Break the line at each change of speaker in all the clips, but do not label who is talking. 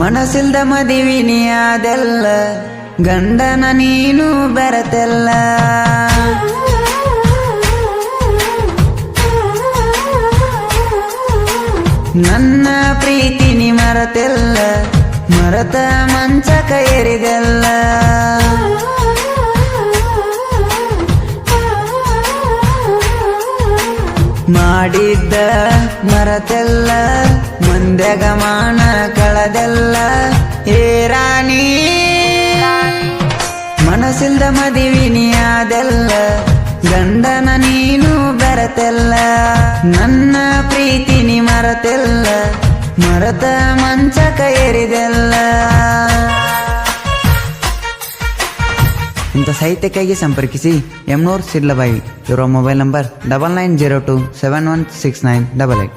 ಮನಸ್ಸಿಲ್ದ ಮದಿವಿನಿ ಅದೆಲ್ಲ ಗಂಡನ ನೀನು ಬೆರತೆಲ್ಲ. ನನ್ನ ಪ್ರೀತಿನಿ ಮರತೆಲ್ಲ ಮರತ ಮಂಚಕ ಏರಿದೆಲ್ಲ. ಮಾಡಿದ್ದ ಮರತೆಲ್ಲ ಮುಂದೆ ಮಾನ ಕಳದೆಲ್ಲ, ಏ ರಾಣಿ. ಮನಸ್ಸಿಲ್ದ ಮದಿವಿನಿ ಅದೆಲ್ಲ ಗಂಡನ ನೀನು ಬರತೆಲ್ಲ, ನನ್ನ ಪ್ರೀತಿ ನೀ ಮರತೆಲ್ಲ ಮರತ ಮಂಚಕ ಏರಿದೆಲ್ಲ. ಇಂಥ ಸಾಹಿತ್ಯಕ್ಕಾಗಿ ಸಂಪರ್ಕಿಸಿ ಎಮ್ನೂರ್ ಸಿಡ್ಲಬಾಯಿ ಇವರ mobile number double nine zero two seven one six nine double eight.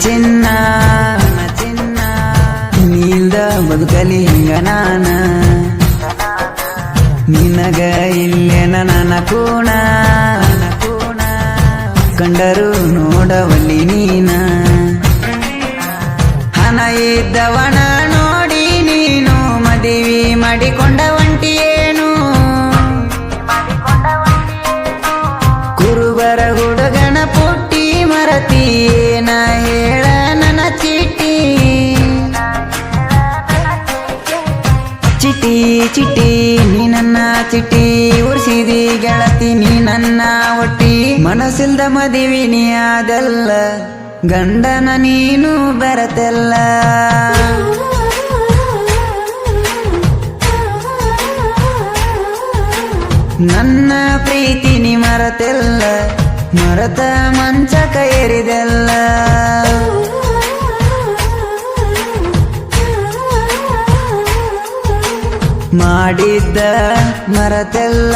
ಚಿನ್ನ ಚಿನ್ನ ನೀಲ್ದ ಬದುಕಲಿ ಹಿಂಗ ನಾನ. ನಿನಗ ಇಲ್ಲೇನ ನನ್ನ ಕೋಣ ಕೋಣ. ಕಂಡರು ನೋಡವಲ್ಲಿ ನೀನ. ಹಣ ಇದ್ದವನ ಗಂಡನ ನೀನು ಬರತೆಲ್ಲ. ನನ್ನ ಪ್ರೀತಿ ನೀ ಮರತೆಲ್ಲ ಮರತ ಮಂಚ ಕೈರಿದೆಲ್ಲ ಮಾಡಿದ್ದ ಮರತೆಲ್ಲ,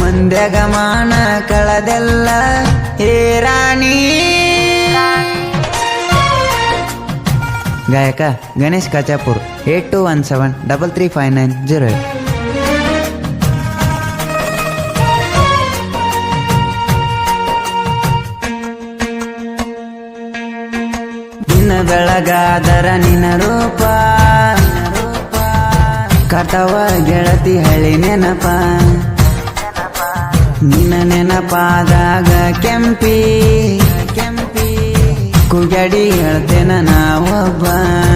ಮಂದ್ಯಗಮಾನ ಕಳದೆಲ್ಲ. ಹೇ ರಾಣಿ ಗಾಯಕ Ganesh Kachapur eight two one seven double three five nine zero eight. ನಿನ್ನ ಬೆಳಗಾದರ ನಿನ್ನ ರೂಪ ಕಟವ ಗೆಳತಿ ಹಳಿ ನೆನಪ. ನಿನ್ನ ನೆನಪಾದಾಗ ಕೆಂಪಿ ಕುಗಡಿ ಹೇಳ್ತೇನ ನಾವೊಬ್ಬ ಲವ್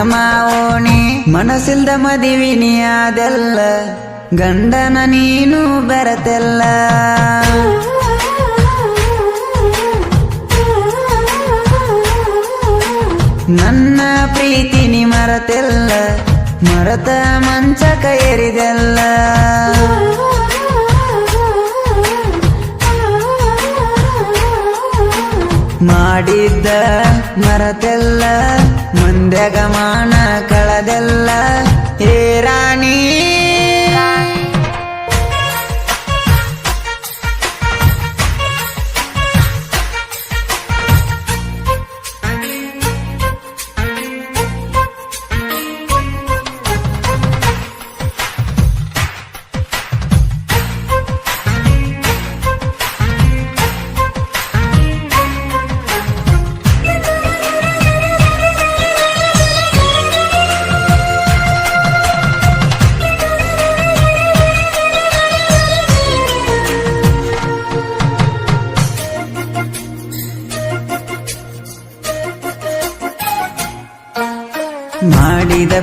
ನಮ್ಮ ಓಣಿ ಮನಸ್ಸಿಲ್ದ ಮದಿವಿ ನೀ ಅದೆಲ್ಲ, ಗಂಡನ ನೀನು ಬೆರತೆಲ್ಲ. ನನ್ನ ಪ್ರೀತಿ ನೀ ಮರತೆಲ್ಲ, ಮರತ ಮಂಚಕ ಏರಿದೆಲ್ಲ. ಮಾಡಿದ್ದ ಮರತೆಲ್ಲ ಮುಂದೆ ಗಮಾನ ಕಳದೆಲ್ಲ.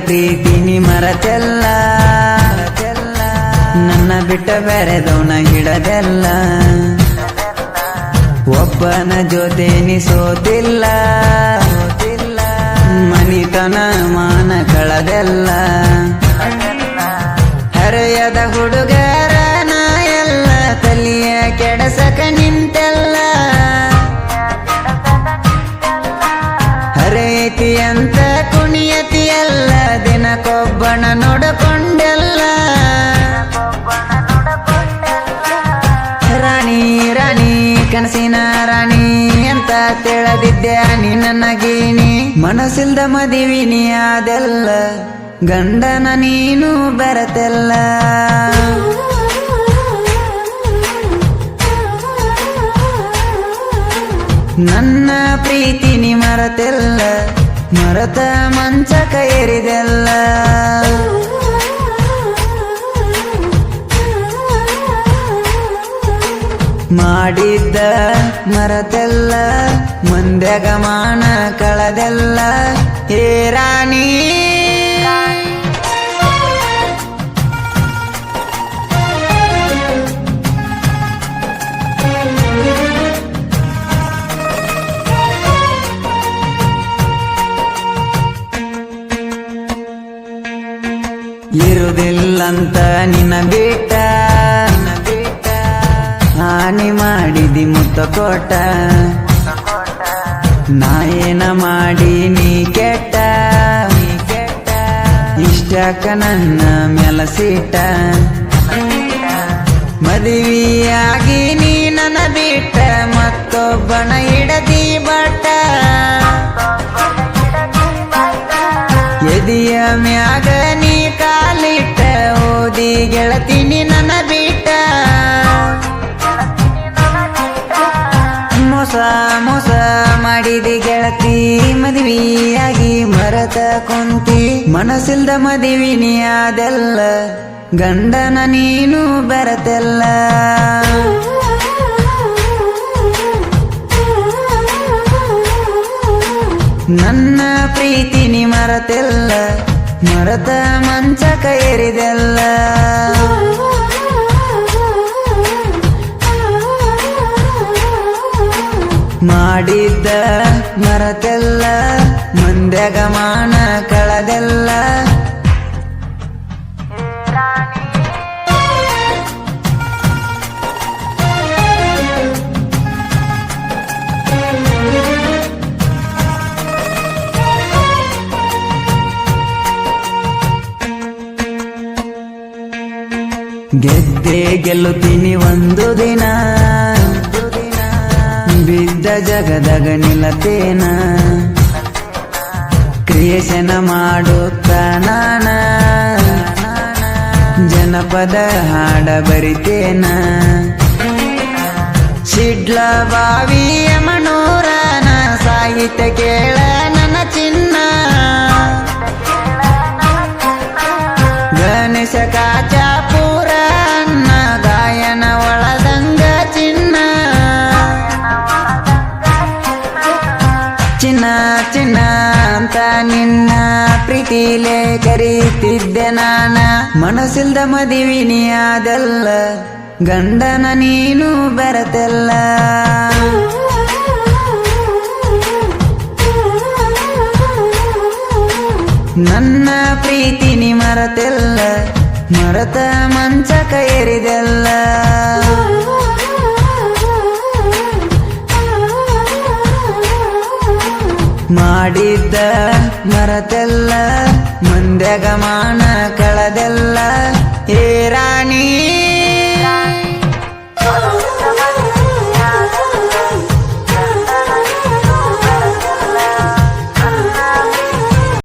ಮಾಡಿದ ಪ್ರೀತಿ ಚೆಲ್ಲ ಮರತೆಲ್ಲ. ನನ್ನ ಬಿಟ್ಟ ಬೆರೆದವನ ಗಿಡದೆಲ್ಲ. ಒಬ್ಬನ ಜೊತೆ ನೀ ಸೋತಿಲ್ಲ ಮನಿತನ ಮಾನ ಕಳದೆಲ್ಲ. ಹರೆಯದ ಹುಡುಗರನ ದಿನಕ್ಕೊಬ್ಬನ ನೋಡಕೊಂಡೆಲ್ಲ. ರಾಣಿ ರಾಣಿ, ಕನಸಿನ ರಾಣಿ ಅಂತ ತಿಳದಿದ್ದೆ ನೀ ನನ್ನ ಗೀಣಿ ಮನಸ್ಸಿಲ್ದ ಮದಿವಿನಿ ಅದೆಲ್ಲ, ಗಂಡನ ನೀನು ಬರತೆಲ್ಲ. ನನ್ನ ಪ್ರೀತಿ ನೀ ಮರತೆಲ್ಲ. ಮರತ ಮಂಚ ಕೈರಿದೆಲ್ಲ ಮಾಡಿದ್ದ ಮರತೆಲ್ಲ ಮಂದ್ಯಗಮಾನ ಕಳದೆಲ್ಲ. ಏ ಮಾಡಿದಿ ಮುತ್ತ ಕೊಟ್ಟ ನಾ ಏನ ಮಾಡಿ ನೀ ಕೆಟ್ಟ. ಇಷ್ಟಕ ನನ್ನ ಮೆಲಸಿಟ್ಟ ಮದುವೆಯಾಗಿ ನೀ ನನ್ನ ಬಿಟ್ಟ. ಮತ್ತೊಬ್ಬನ ಹಿಡದಿ ಬಟ್ಟ. ಎದಿಯ ಮ್ಯಾಗ ನೀ ಕಾಲಿಟ್ಟ. ಓದಿ ಗೆಳತೀನಿ ನನ್ನ ಮೋಸ ಮೋಸ ಮಾಡಿದಿ ಗೆಳತಿ. ಮದುವೆಯಾಗಿ ಮರತ ಕುಂತಿ. ಮನಸ್ಸಿಲ್ದ ಮದುವಿನಿ ಅದೆಲ್ಲ ಗಂಡನ ನೀನು ಬರತೆಲ್ಲ. ನನ್ನ ಪ್ರೀತಿ ನೀ ಮರತೆಲ್ಲ. ಮರತ ಮಂಚಕ ಏರಿದೆಲ್ಲ. ಮಾಡಿದ್ದ ಮರತೆಲ್ಲ ಮಂದ್ಯಗಮಾನ ಕಳದೆಲ್ಲ. ಗೆದ್ದೆ ಗೆಲ್ಲುತ್ತೀನಿ ಒಂದು ದಿನ. ಬಿದ್ದ ಜಗದಗ ನಿಲತೇನ? ಕ್ರಿಯೇಶನ ಮಾಡುತ್ತ ನಾನ ಜನಪದ ಹಾಡ ಬರಿತೇನ? ಶಿಡ್ಲ ಬಾವಿಯ ಮನೋರನ, ಸಾಹಿತ್ಯ ಕೇಳ ನನ್ನ ಚಿನ್ನ. ಗಣೇಶ ಕಾಚಾಪುರ ಮನಸ್ಸಿಲ್ದ ಮದಿವಿನಿ ಅದೆಲ್ಲ ಗಂಡನ ನೀನು ಬೆರತೆಲ್ಲ ನನ್ನ ಪ್ರೀತಿ ನೀ ಮರತೆಲ್ಲ ಮರತ ಮಂಚಕ ಏರಿದೆಲ್ಲ. ಮಾಡಿದ್ದ ಮರತೆಲ್ಲ ಮಂದ್ಯಗಮಾನ ಕಳದೆಲ್ಲ ಏರಾ